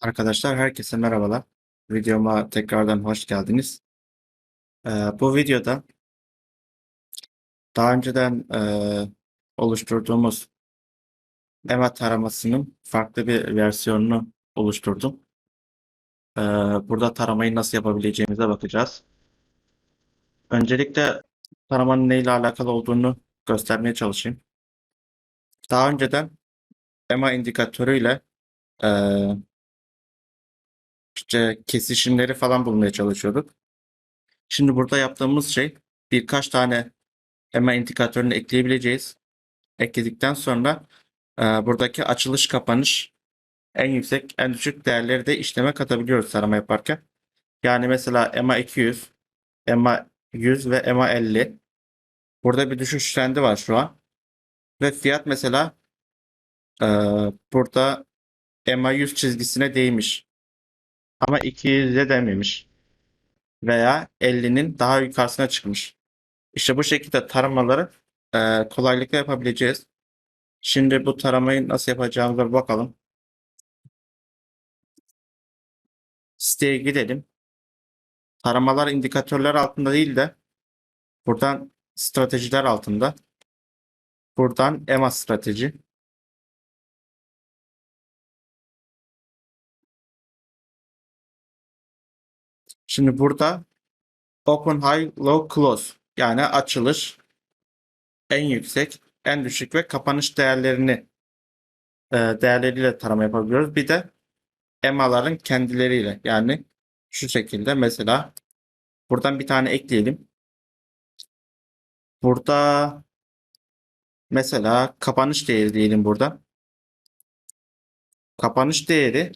Arkadaşlar herkese merhabalar. Videoma tekrardan hoş geldiniz. Ee, bu videoda daha önceden e, oluşturduğumuz EMA taramasının farklı bir versiyonunu oluşturdum. Ee, burada taramayı nasıl yapabileceğimize bakacağız. Öncelikle taramanın neyle alakalı olduğunu göstermeye çalışayım. Daha önceden EMA indikatörüyle e, işte kesişimleri falan bulmaya çalışıyorduk. Şimdi burada yaptığımız şey birkaç tane EMA indikatörünü ekleyebileceğiz. Ekledikten sonra e, buradaki açılış kapanış en yüksek en düşük değerleri de işleme katabiliyoruz tarama yaparken. Yani mesela EMA 200, EMA 100 ve EMA 50. Burada bir düşüş trendi var şu an. Ve fiyat mesela e, burada EMA 100 çizgisine değmiş. Ama 200'e dememiş. Veya 50'nin daha yukarısına çıkmış. İşte bu şekilde taramaları e, kolaylıkla yapabileceğiz. Şimdi bu taramayı nasıl yapacağımıza bakalım. Siteye gidelim. Taramalar indikatörler altında değil de buradan stratejiler altında. Buradan EMA strateji. Şimdi burada Open High Low Close yani açılış en yüksek, en düşük ve kapanış değerlerini e, değerleriyle tarama yapabiliyoruz. Bir de EMA'ların kendileriyle yani şu şekilde mesela buradan bir tane ekleyelim. Burada mesela kapanış değeri diyelim burada. Kapanış değeri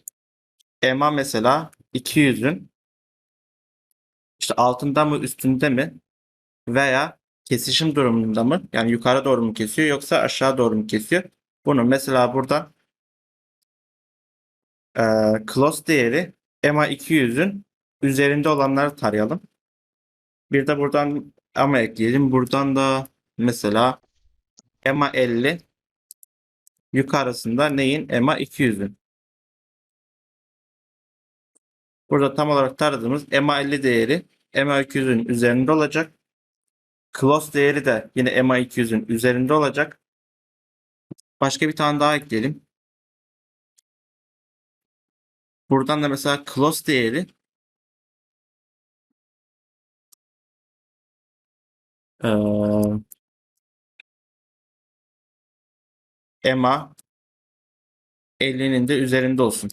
EMA mesela 200'ün işte altında mı üstünde mi veya kesişim durumunda mı? Yani yukarı doğru mu kesiyor yoksa aşağı doğru mu kesiyor? Bunu mesela burada e, close değeri EMA 200'ün üzerinde olanları tarayalım. Bir de buradan ama ekleyelim. Buradan da mesela EMA 50 yukarısında neyin? EMA 200'ün. Burada tam olarak taradığımız EMA 50 değeri EMA 200'ün üzerinde olacak. Close değeri de yine EMA 200'ün üzerinde olacak. Başka bir tane daha ekleyelim. Buradan da mesela close değeri eee EMA 50'nin de üzerinde olsun.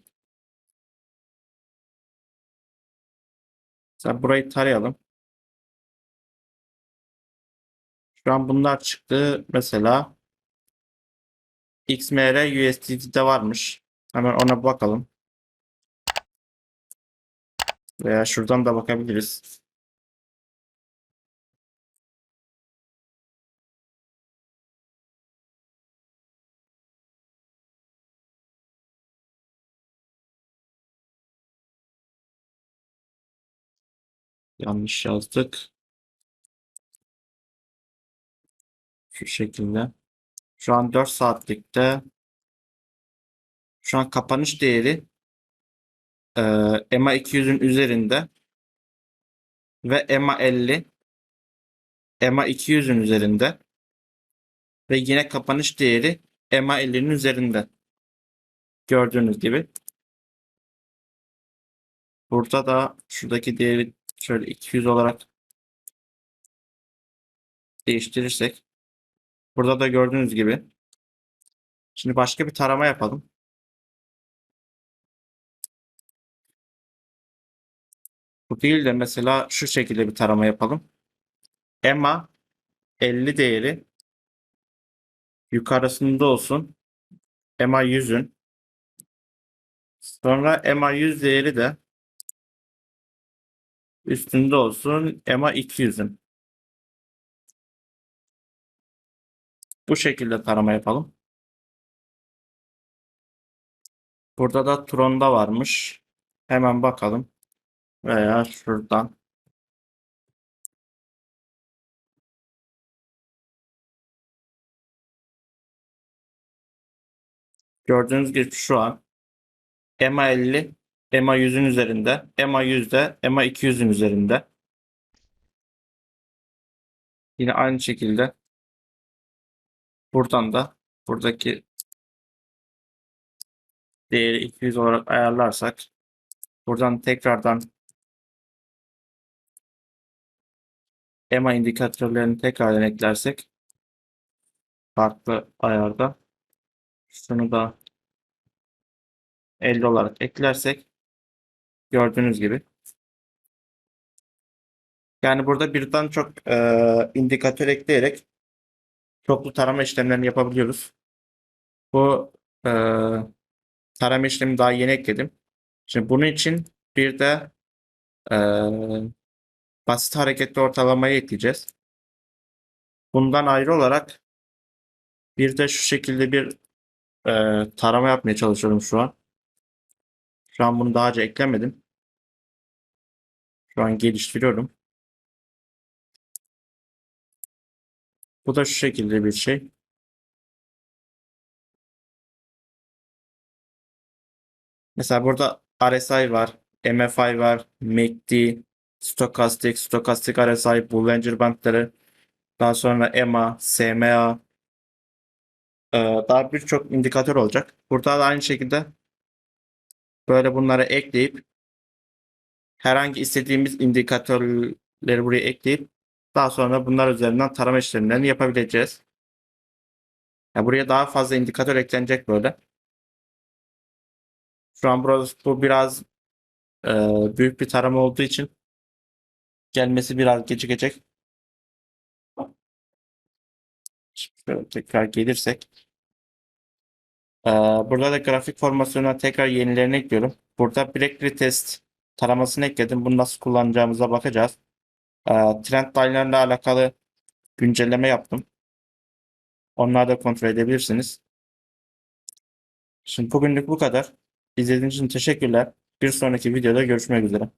Mesela burayı tarayalım. Şu an bunlar çıktı. Mesela XMR USDT'de varmış. Hemen ona bakalım. Veya şuradan da bakabiliriz. Yanlış yazdık. Şu şekilde. Şu an 4 saatlikte. Şu an kapanış değeri e, EMA 200'ün üzerinde ve EMA 50 EMA 200'ün üzerinde ve yine kapanış değeri EMA 50'nin üzerinde. Gördüğünüz gibi. Burada da şuradaki değeri şöyle 200 olarak değiştirirsek burada da gördüğünüz gibi şimdi başka bir tarama yapalım. Bu değil de mesela şu şekilde bir tarama yapalım. EMA 50 değeri yukarısında olsun. EMA 100'ün. Sonra EMA 100 değeri de üstünde olsun. EMA 200'ün. Bu şekilde tarama yapalım. Burada da Tron'da varmış. Hemen bakalım. Veya şuradan. Gördüğünüz gibi şu an EMA 50 EMA 100'ün üzerinde, EMA 100'de, EMA 200'ün üzerinde. Yine aynı şekilde buradan da buradaki değeri 200 olarak ayarlarsak buradan tekrardan EMA indikatörlerini tekrardan eklersek farklı ayarda şunu da 50 olarak eklersek gördüğünüz gibi yani burada birden çok e, indikatör ekleyerek çoklu tarama işlemlerini yapabiliyoruz. Bu e, tarama işlemi daha yeni ekledim. Şimdi bunun için bir de e, basit hareketli ortalamayı ekleyeceğiz. Bundan ayrı olarak bir de şu şekilde bir e, tarama yapmaya çalışıyorum şu an. Şu an bunu daha önce eklemedim. Şu an geliştiriyorum. Bu da şu şekilde bir şey. Mesela burada RSI var, MFI var, MACD, Stokastik, Stokastik RSI, Bollinger Bandları, daha sonra EMA, SMA, e, daha birçok indikatör olacak. Burada da aynı şekilde böyle bunları ekleyip herhangi istediğimiz indikatörleri buraya ekleyip daha sonra bunlar üzerinden tarama işlemlerini yapabileceğiz. Yani buraya daha fazla indikatör eklenecek böyle. Şu an burası bu biraz e, büyük bir tarama olduğu için gelmesi biraz gecikecek. Şöyle tekrar gelirsek. E, burada da grafik formasyonuna tekrar yenilerini ekliyorum. Burada Black Retest taramasını ekledim. Bunu nasıl kullanacağımıza bakacağız. E, trend line'larla alakalı güncelleme yaptım. Onları da kontrol edebilirsiniz. Şimdi bugünlük bu kadar. İzlediğiniz için teşekkürler. Bir sonraki videoda görüşmek üzere.